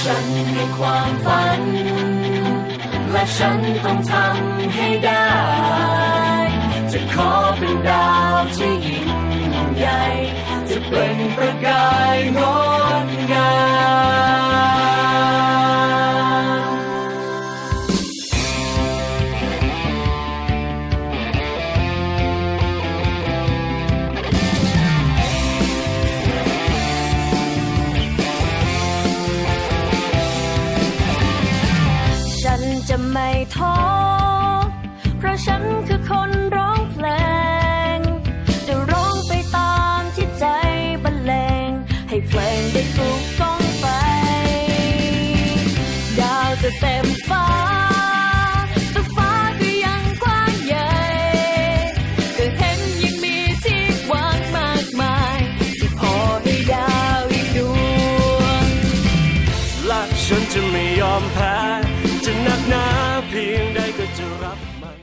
ฉันมีความฝัน และฉันต้องทำให้ได้ จะขอเป็นดาว จะไม่ท้อ เพราะฉันคือคนร้องเพลง จะร้องไปตามที่ใจบรรเลง ให้เพลงได้ถูกต้องไปดาวจะเต็มฟ้าแต่ฟ้าก็ยังกว้างใหญ่ก็เห็นยังมีที่ว่างมากมายที่พอให้ดาวอีกดวงฉันจะไม่ยอมแพ้ เพียงใดก็จะรับมัน